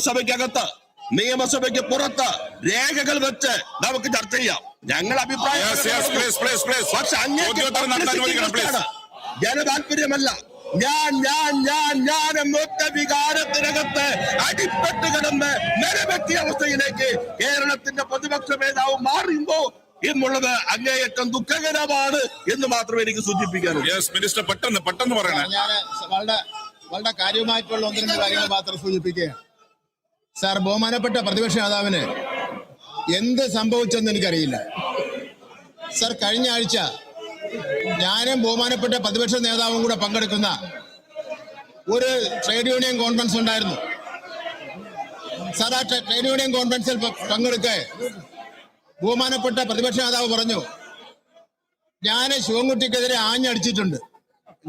സഭയ്ക്കകത്ത് നിയമസഭയ്ക്ക് പുറത്ത് രേഖകൾ വെച്ച് നമുക്ക് ചർച്ച ചെയ്യാം. ഞങ്ങൾ അഭിപ്രായം. പക്ഷെ. ജനതാല്പര്യമല്ല ഞാൻ ഞാൻ ഞാൻ ഞാൻ എന്നൊറ്റ വികാരത്തിനകത്ത് അടിപ്പെട്ട് കിടന്ന് നിരവധി അവസ്ഥയിലേക്ക് കേരളത്തിന്റെ പ്രതിപക്ഷ നേതാവ് മാറുമ്പോ എന്നുള്ളത് അങ്ങേയറ്റം ദുഃഖകരമാണ് എന്ന് മാത്രമേ എനിക്ക് സൂചിപ്പിക്കാനുള്ളൂ. യെസ് മിനിസ്റ്റർ പെട്ടെന്ന് പെട്ടെന്ന് പറയണേ. ഞാൻ വളരെ വളരെ കാര്യമായിട്ടുള്ള ഒന്ന് രണ്ട് കാര്യങ്ങൾ മാത്രം സൂചിപ്പിക്കുകയാണ്. സാർ ബഹുമാനപ്പെട്ട പ്രതിപക്ഷ നേതാവിന് എന്ത് സംഭവിച്ചെന്ന് എനിക്കറിയില്ല. സാർ കഴിഞ്ഞ ആഴ്ച ഞാനും ബഹുമാനപ്പെട്ട പ്രതിപക്ഷ നേതാവും കൂടെ പങ്കെടുക്കുന്ന ഒരു ട്രേഡ് യൂണിയൻ കോൺഫറൻസ് ഉണ്ടായിരുന്നു. സാർ ആ ട്രേഡ് യൂണിയൻ കോൺഫറൻസിൽ പങ്കെടുക്കേ ബഹുമാനപ്പെട്ട പ്രതിപക്ഷ നേതാവ് പറഞ്ഞു ഞാൻ ശിവൻകുട്ടിക്കെതിരെ ആഞ്ഞടിച്ചിട്ടുണ്ട്.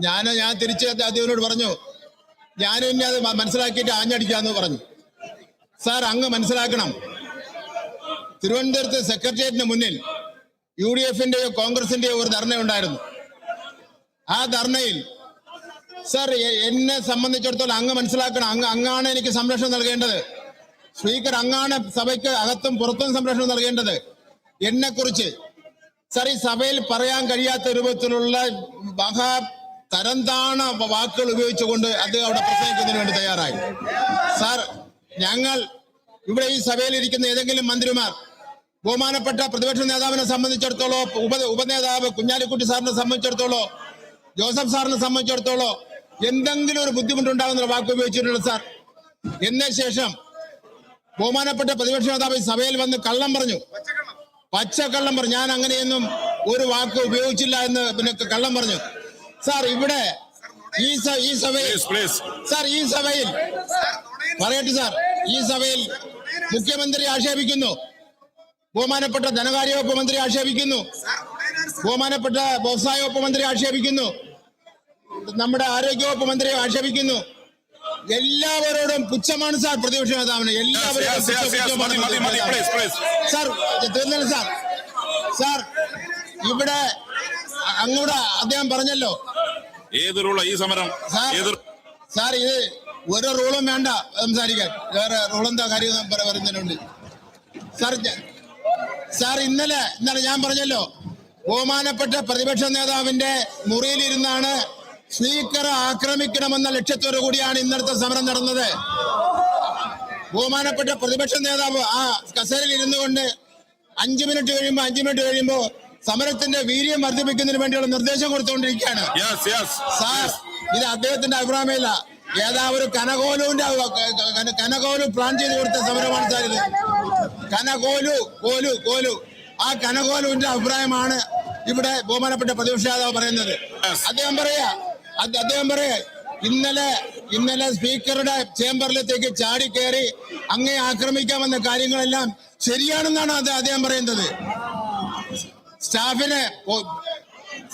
ഞാൻ ഞാൻ തിരിച്ച് അദ്ദേഹത്തിനോട് പറഞ്ഞു ഞാനും ഇനി അത് മനസ്സിലാക്കിയിട്ട് ആഞ്ഞടിക്കാന്ന് പറഞ്ഞു. സാർ അങ്ങ് മനസ്സിലാക്കണം. തിരുവനന്തപുരത്ത് സെക്രട്ടേറിയറ്റിന് മുന്നിൽ യു ഡി എഫിന്റെയോ കോൺഗ്രസിന്റെയോ ഒരു ധർണ ഉണ്ടായിരുന്നു ആ ധർണയിൽ സാർ എന്നെ സംബന്ധിച്ചിടത്തോളം അങ്ങ് മനസ്സിലാക്കണം. അങ്ങ് അങ്ങാണ് എനിക്ക് സംരക്ഷണം നൽകേണ്ടത്. സ്പീക്കർ അങ്ങാണ് സഭയ്ക്ക് അകത്തും പുറത്തും സംരക്ഷണം നൽകേണ്ടത്. എന്നെ കുറിച്ച് സാർ ഈ സഭയിൽ പറയാൻ കഴിയാത്ത രൂപത്തിലുള്ള മഹാ തരംതാണ വാക്കുകൾ ഉപയോഗിച്ചുകൊണ്ട് അദ്ദേഹം അവിടെ പ്രസംഗിക്കുന്നതിന് വേണ്ടി തയ്യാറായി. സാർ ഞങ്ങൾ ഇവിടെ ഈ സഭയിൽ ഇരിക്കുന്ന ഏതെങ്കിലും മന്ത്രിമാർ ബഹുമാനപ്പെട്ട പ്രതിപക്ഷ നേതാവിനെ സംബന്ധിച്ചിടത്തോളോ ഉപ ഉപനേതാവ് കുഞ്ഞാലിക്കുട്ടി സാറിനെ സംബന്ധിച്ചിടത്തോളോ ജോസഫ് സാറിനെ സംബന്ധിച്ചിടത്തോളോ എന്തെങ്കിലും ഒരു ബുദ്ധിമുട്ടുണ്ടാകുന്ന വാക്ക് ഉപയോഗിച്ചിട്ടുണ്ട് സാർ. എന്ന ശേഷം ബഹുമാനപ്പെട്ട പ്രതിപക്ഷ നേതാവ് ഈ സഭയിൽ വന്ന് കള്ളം പറഞ്ഞു. പച്ചക്കള്ളം പറഞ്ഞു. ഞാൻ അങ്ങനെയൊന്നും ഒരു വാക്ക് ഉപയോഗിച്ചില്ല എന്ന് പിന്നെ കള്ളം പറഞ്ഞു. സാർ ഇവിടെ ഈ ഈ സഭയിൽ സാർ ഈ സഭയിൽ പറയട്ടെ സാർ. ഈ സഭയിൽ മുഖ്യമന്ത്രി ആക്ഷേപിക്കുന്നു. ബഹുമാനപ്പെട്ട ധനകാര്യ വകുപ്പ് മന്ത്രി ആക്ഷേപിക്കുന്നു. ബഹുമാനപ്പെട്ട വ്യവസായ വകുപ്പ് മന്ത്രി ആക്ഷേപിക്കുന്നു. നമ്മുടെ ആരോഗ്യ വകുപ്പ് മന്ത്രി ആക്ഷേപിക്കുന്നു. എല്ലാവരോടും പുച്ഛമാണ് സാർ പ്രതിപക്ഷ നേതാവിന്. എല്ലാവരോടും. Sir തീർന്നല്ല sir. സാർ ഇവിടെ അങ്ങോട്ട് അദ്ദേഹം പറഞ്ഞല്ലോ. ഈ സമരം? സാർ ഇത് ഒരു റൂളും വേണ്ട സംസാരിക്കാൻ. വേറെ റൂളെന്താ കാര്യം പറയുന്നുണ്ട് സാർ സാർ ഇന്നലെ ഇന്നലെ ഞാൻ പറഞ്ഞല്ലോ ബഹുമാനപ്പെട്ട പ്രതിപക്ഷ നേതാവിന്റെ മുറിയിലിരുന്നാണ് സ്പീക്കറെ ആക്രമിക്കണമെന്ന ലക്ഷ്യത്തോടു കൂടിയാണ് ഇന്നലത്തെ സമരം നടന്നത്. ബഹുമാനപ്പെട്ട പ്രതിപക്ഷ നേതാവ് ആ കസേരയിൽ ഇരുന്നു കൊണ്ട് അഞ്ചു മിനിറ്റ് കഴിയുമ്പോൾ അഞ്ചു മിനിറ്റ് കഴിയുമ്പോൾ സമരത്തിന്റെ വീര്യം വർദ്ധിപ്പിക്കുന്നതിന് വേണ്ടിയുള്ള നിർദ്ദേശം കൊടുത്തുകൊണ്ടിരിക്കുകയാണ്. സാർ ഇത് അദ്ദേഹത്തിന്റെ അഭിപ്രായമില്ല. ഏതാ ഒരു കനകോലുവിന്റെ കനകോലു പ്ലാൻ ചെയ്ത് കൊടുത്ത സമരമാണ് സാർ ഇത്. കനകോലു കോലു കോലു. ആ കനകോലുവിന്റെ അഭിപ്രായമാണ് ഇവിടെ ബഹുമാനപ്പെട്ട പ്രതിപക്ഷ നേതാവ് പറയുന്നത്. അദ്ദേഹം പറയാ അദ്ദേഹം പറയാ ഇന്നലെ ഇന്നലെ സ്പീക്കറുടെ ചേംബറിലത്തേക്ക് ചാടി കയറി അങ്ങേ ആക്രമിക്കാമെന്ന കാര്യങ്ങളെല്ലാം ശരിയാണെന്നാണ് അത് അദ്ദേഹം പറയുന്നത്. സ്റ്റാഫിനെ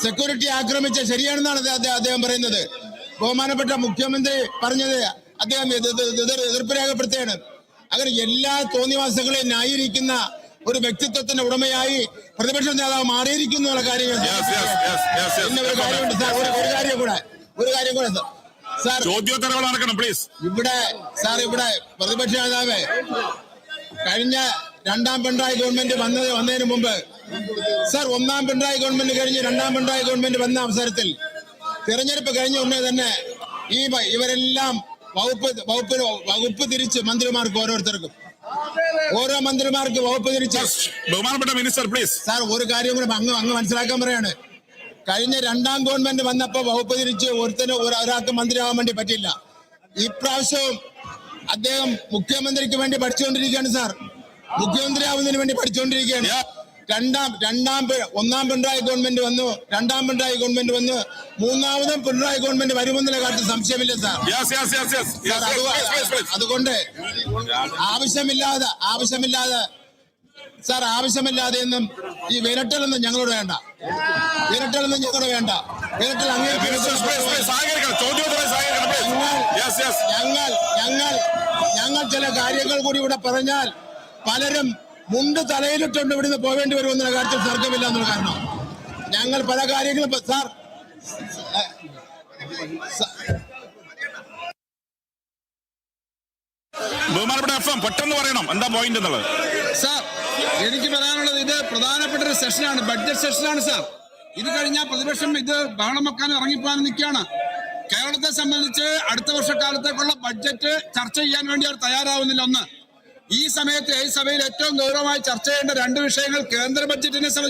സെക്യൂരിറ്റി ആക്രമിച്ച ശരിയാണെന്നാണ് അദ്ദേഹം പറയുന്നത്. ബഹുമാനപ്പെട്ട മുഖ്യമന്ത്രി പറഞ്ഞത് അദ്ദേഹം എതിർപ്പ് രേഖപ്പെടുത്തുകയാണ്. അങ്ങനെ എല്ലാ തോന്നിവാസങ്ങളെയും ന്യായീകരിക്കുന്ന ഒരു വ്യക്തിത്വത്തിന്റെ ഉടമയായി പ്രതിപക്ഷ നേതാവ് മാറിയിരിക്കുന്നു എന്നുള്ള കാര്യം പിന്നെ ഒരു കാര്യമുണ്ട് സാർ ഒരു ഒരു കാര്യം കൂടെ ഒരു കാര്യം കൂടെ സാർ. സാർ നടക്കണം പ്ലീസ് ഇവിടെ സാർ ഇവിടെ പ്രതിപക്ഷ നേതാവ് കഴിഞ്ഞ രണ്ടാം പിണറായി ഗവൺമെന്റ് വന്നത് വന്നതിന് മുമ്പ്. സാർ ഒന്നാം പിണറായി ഗവൺമെന്റ് കഴിഞ്ഞ് രണ്ടാം പിണറായി ഗവൺമെന്റ് വന്ന അവസരത്തിൽ തിരഞ്ഞെടുപ്പ് കഴിഞ്ഞ ഉടനെ തന്നെ ഈ ഇവരെല്ലാം വകുപ്പ് വകുപ്പ് വകുപ്പ് തിരിച്ച് മന്ത്രിമാർക്ക് ഓരോരുത്തർക്കും. ഓരോ മന്ത്രിമാർക്ക് വകുപ്പ് തിരിച്ച് ബഹുമാനപ്പെട്ട മിനിസ്റ്റർ പ്ലീസ് സാർ ഒരു കാര്യം കൂടെ അങ്ങ് അങ്ങ് മനസ്സിലാക്കാൻ പറയാണ്. കഴിഞ്ഞ രണ്ടാം ഗവൺമെന്റ് വന്നപ്പോ വകുപ്പ് തിരിച്ച് ഒരുത്തിന് ഒരു- ഒരാൾക്ക് മന്ത്രിയാവാൻ വേണ്ടി പറ്റില്ല ഇപ്രാവശ്യവും അദ്ദേഹം മുഖ്യമന്ത്രിക്ക് വേണ്ടി പഠിച്ചുകൊണ്ടിരിക്കുകയാണ് സാർ. മുഖ്യമന്ത്രി ആവുന്നതിന് വേണ്ടി പഠിച്ചുകൊണ്ടിരിക്കുകയാണ്. രണ്ടാം രണ്ടാം ഒന്നാം പിണറായി ഗവൺമെന്റ് വന്നു രണ്ടാം പിണറായി ഗവൺമെന്റ് വന്നു മൂന്നാമതും പിണറായി ഗവൺമെന്റ് വരുമെന്നുള്ള കാര്യത്തിൽ സംശയമില്ല സാർ. അതുകൊണ്ട് ആവശ്യമില്ലാതെ ആവശ്യമില്ലാതെ സാർ ആവശ്യമില്ലാതെ എന്നും ഈ വിരട്ടലൊന്നും ഞങ്ങളോട് വേണ്ട. വിരട്ടലൊന്നും ഞങ്ങളോട് വേണ്ട. വിരട്ടൽ മിനിസ്റ്റർ പ്ലീസ് പ്ലീസ് അങ്ങേ സഹകരിക്കണം. ചോദ്യോത്തരം സഹകരിക്കണം പ്ലീസ് യെസ് യെസ് ഞങ്ങൾ ഞങ്ങൾ ഞങ്ങൾ ചില കാര്യങ്ങൾ കൂടി ഇവിടെ പറഞ്ഞാൽ പലരും മുണ്ട് തലയിലിട്ടുണ്ട് ഇവിടുന്ന് പോവേണ്ടി വരുമെന്ന കാര്യത്തിൽ തർക്കമില്ല എന്നുള്ള കാരണം. ഞങ്ങൾ പല കാര്യങ്ങളും സാർ ബഹുമാനപ്പെട്ട എഫ് എം പെട്ടെന്ന് പറയണം എന്താ പോയിന്റ് എന്നുള്ളത്. സാർ എനിക്ക് പറയാനുള്ളത് ഇത് പ്രധാനപ്പെട്ട ഒരു സെഷനാണ് ബഡ്ജറ്റ് സെഷനാണ് സാർ. ഇത് കഴിഞ്ഞാൽ പ്രതിപക്ഷം ഇത് ബഹളം വെക്കാൻ ഇറങ്ങിപ്പോകാൻ നിൽക്കുകയാണ്. കേരളത്തെ സംബന്ധിച്ച് അടുത്ത വർഷക്കാലത്തേക്കുള്ള ബഡ്ജറ്റ് ചർച്ച ചെയ്യാൻ വേണ്ടി അവർ തയ്യാറാവുന്നില്ല ഒന്ന്. ഈ സമയത്ത് ഈ സഭയിൽ ഏറ്റവും ഗൗരവമായി ചർച്ച ചെയ്യേണ്ട രണ്ട് വിഷയങ്ങൾ കേന്ദ്ര ബഡ്ജറ്റിനെ സംബന്ധിച്ച്